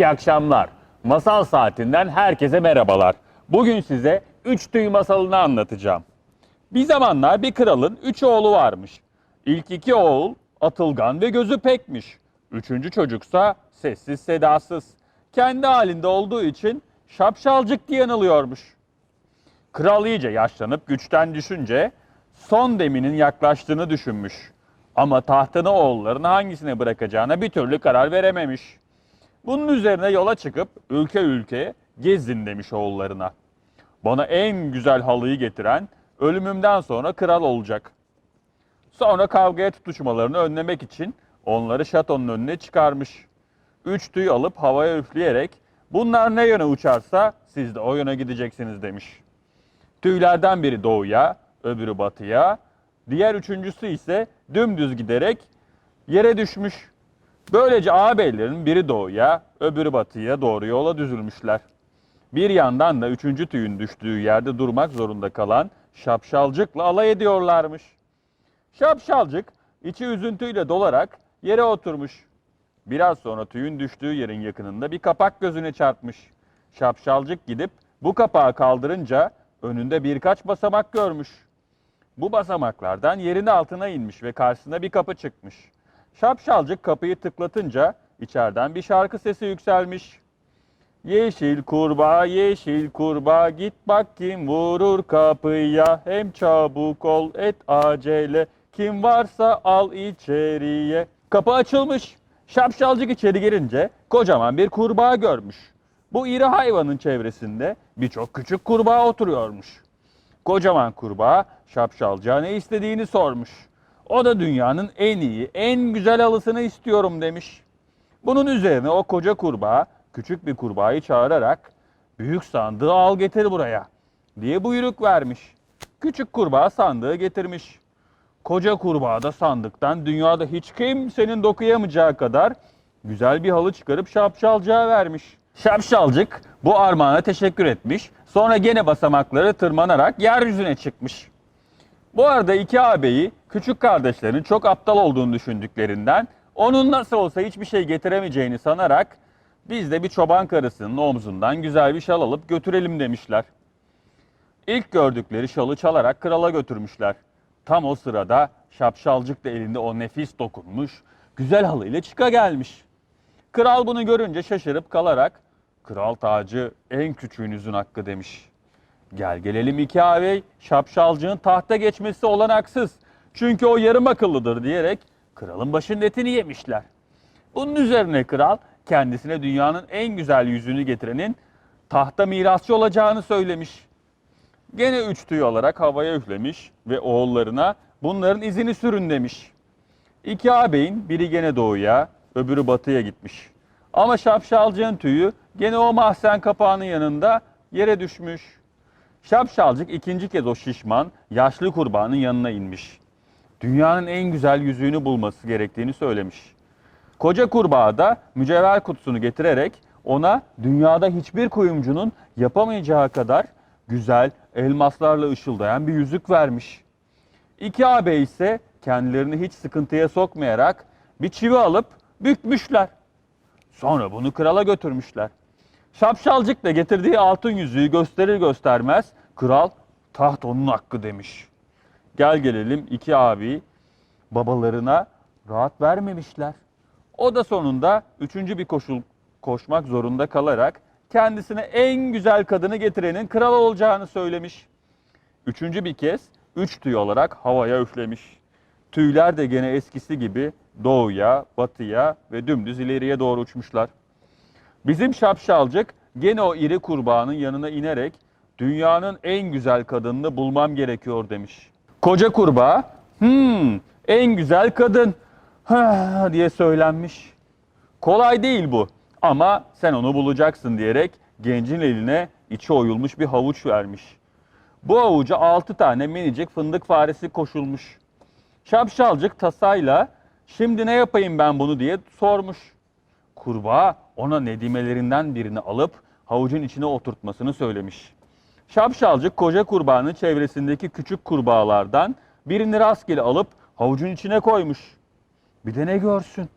İyi akşamlar. Masal saatinden herkese merhabalar. Bugün size üç tüy masalını anlatacağım. Bir zamanlar bir kralın üç oğlu varmış. İlk iki oğul atılgan ve gözü pekmiş. Üçüncü çocuksa sessiz sedasız. Kendi halinde olduğu için şapşalcık diye anılıyormuş. Kral iyice yaşlanıp güçten düşünce son deminin yaklaştığını düşünmüş. Ama tahtını oğullarına hangisine bırakacağına bir türlü karar verememiş. Bunun üzerine yola çıkıp ülke ülke gezin demiş oğullarına. Bana en güzel halıyı getiren ölümümden sonra kral olacak. Sonra kavgaya tutuşmalarını önlemek için onları şatonun önüne çıkarmış. Üç tüy alıp havaya üfleyerek bunlar ne yöne uçarsa siz de o yöne gideceksiniz demiş. Tüylerden biri doğuya, öbürü batıya, diğer üçüncüsü ise dümdüz giderek yere düşmüş. Böylece ağabeylerin biri doğuya, öbürü batıya doğru yola düzülmüşler. Bir yandan da üçüncü tüyün düştüğü yerde durmak zorunda kalan şapşalcıkla alay ediyorlarmış. Şapşalcık içi üzüntüyle dolarak yere oturmuş. Biraz sonra tüyün düştüğü yerin yakınında bir kapak gözüne çarpmış. Şapşalcık gidip bu kapağı kaldırınca önünde birkaç basamak görmüş. Bu basamaklardan yerin altına inmiş ve karşısına bir kapı çıkmış. Şapşalcık kapıyı tıklatınca içeriden bir şarkı sesi yükselmiş. Yeşil kurbağa, yeşil kurbağa, git bak kim vurur kapıya. Hem çabuk ol, et acele, kim varsa al içeriye. Kapı açılmış. Şapşalcık içeri girince kocaman bir kurbağa görmüş. Bu iri hayvanın çevresinde birçok küçük kurbağa oturuyormuş. Kocaman kurbağa şapşalcığa ne istediğini sormuş. O da dünyanın en iyi, en güzel halısını istiyorum demiş. Bunun üzerine o koca kurbağa küçük bir kurbağayı çağırarak büyük sandığı al getir buraya diye buyruk vermiş. Küçük kurbağa sandığı getirmiş. Koca kurbağa da sandıktan dünyada hiç kimsenin dokuyamayacağı kadar güzel bir halı çıkarıp şapşalcığa vermiş. Şapşalcık bu armağana teşekkür etmiş. Sonra gene basamakları tırmanarak yeryüzüne çıkmış. Bu arada iki ağabeyi küçük kardeşlerinin çok aptal olduğunu düşündüklerinden onun nasıl olsa hiçbir şey getiremeyeceğini sanarak biz de bir çoban karısının omzundan güzel bir şal alıp götürelim demişler. İlk gördükleri şalı çalarak krala götürmüşler. Tam o sırada şapşalcık da elinde o nefis dokunmuş, güzel halıyla çıka gelmiş. Kral bunu görünce şaşırıp kalarak, kral tacı en küçüğünüzün hakkı demiş. Gel gelelim iki ağabey, şapşalcığın tahta geçmesi olanaksız. Çünkü o yarım akıllıdır diyerek kralın başının etini yemişler. Bunun üzerine kral kendisine dünyanın en güzel yüzünü getirenin tahta mirasçı olacağını söylemiş. Gene üç tüy alarak havaya üflemiş ve oğullarına bunların izini sürün demiş. İki ağabeyin biri gene doğuya, öbürü batıya gitmiş. Ama şapşalcığın tüyü gene o mahzen kapağının yanında yere düşmüş. Şapşalcık ikinci kez o şişman, yaşlı kurbanın yanına inmiş. Dünyanın en güzel yüzüğünü bulması gerektiğini söylemiş. Koca kurbağa da mücevher kutusunu getirerek ona dünyada hiçbir kuyumcunun yapamayacağı kadar güzel, elmaslarla ışıldayan bir yüzük vermiş. İki ağabey ise kendilerini hiç sıkıntıya sokmayarak bir çivi alıp bükmüşler. Sonra bunu krala götürmüşler. Şapşalcık da getirdiği altın yüzüğü gösterir göstermez kral taht onun hakkı demiş. Gel gelelim iki abi babalarına rahat vermemişler. O da sonunda üçüncü bir koşul koşmak zorunda kalarak kendisine en güzel kadını getirenin kral olacağını söylemiş. Üçüncü bir kez üç tüy olarak havaya üflemiş. Tüyler de gene eskisi gibi doğuya, batıya ve dümdüz ileriye doğru uçmuşlar. Bizim şapşalcık gene o iri kurbağanın yanına inerek dünyanın en güzel kadınını bulmam gerekiyor demiş. Koca kurbağa, hmm en güzel kadın ha diye söylenmiş. Kolay değil bu ama sen onu bulacaksın diyerek gencin eline içi oyulmuş bir havuç vermiş. Bu havuca altı tane minicik fındık faresi koşulmuş. Şapşalcık tasayla şimdi ne yapayım ben bunu diye sormuş. Kurbağa ona nedimelerinden birini alıp havucun içine oturtmasını söylemiş. Şapşalcık koca kurbağanın çevresindeki küçük kurbağalardan birini rastgele alıp havucun içine koymuş. Bir de ne görsün?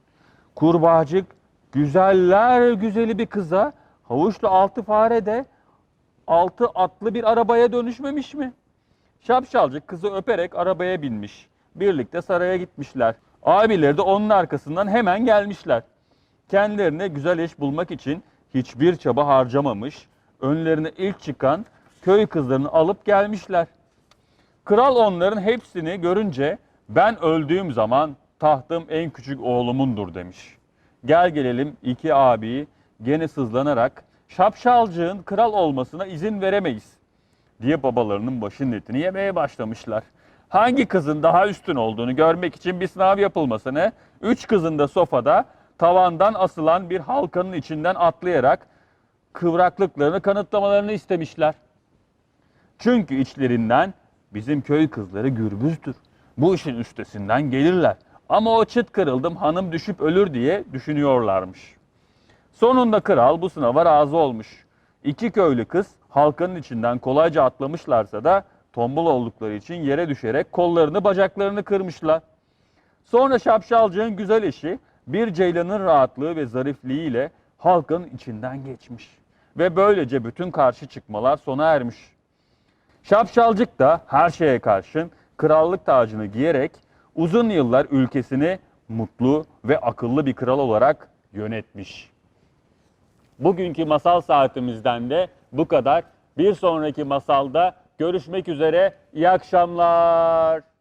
Kurbağacık güzeller güzeli bir kıza havuçlu altı fare de altı atlı bir arabaya dönüşmemiş mi? Şapşalcık kızı öperek arabaya binmiş. Birlikte saraya gitmişler. Abileri de onun arkasından hemen gelmişler. Kendilerine güzel eş bulmak için hiçbir çaba harcamamış. Önlerine ilk çıkan köy kızlarını alıp gelmişler. Kral onların hepsini görünce ben öldüğüm zaman tahtım en küçük oğlumundur demiş. Gel gelelim iki abi gene sızlanarak şapşalcığın kral olmasına izin veremeyiz diye babalarının başının etini yemeye başlamışlar. Hangi kızın daha üstün olduğunu görmek için bir sınav yapılmasını, üç kızın da sofada tavandan asılan bir halkanın içinden atlayarak kıvraklıklarını kanıtlamalarını istemişler. Çünkü içlerinden bizim köy kızları gürbüzdür. Bu işin üstesinden gelirler. Ama o çıt kırıldım hanım düşüp ölür diye düşünüyorlarmış. Sonunda kral bu sınava razı olmuş. İki köylü kız halkanın içinden kolayca atlamışlarsa da tombul oldukları için yere düşerek kollarını bacaklarını kırmışlar. Sonra şapşalcığın güzel eşi bir ceylanın rahatlığı ve zarifliğiyle halkanın içinden geçmiş. Ve böylece bütün karşı çıkmalar sona ermiş. Şapşalcık da her şeye karşın krallık tacını giyerek uzun yıllar ülkesini mutlu ve akıllı bir kral olarak yönetmiş. Bugünkü masal saatimizden de bu kadar. Bir sonraki masalda görüşmek üzere. İyi akşamlar.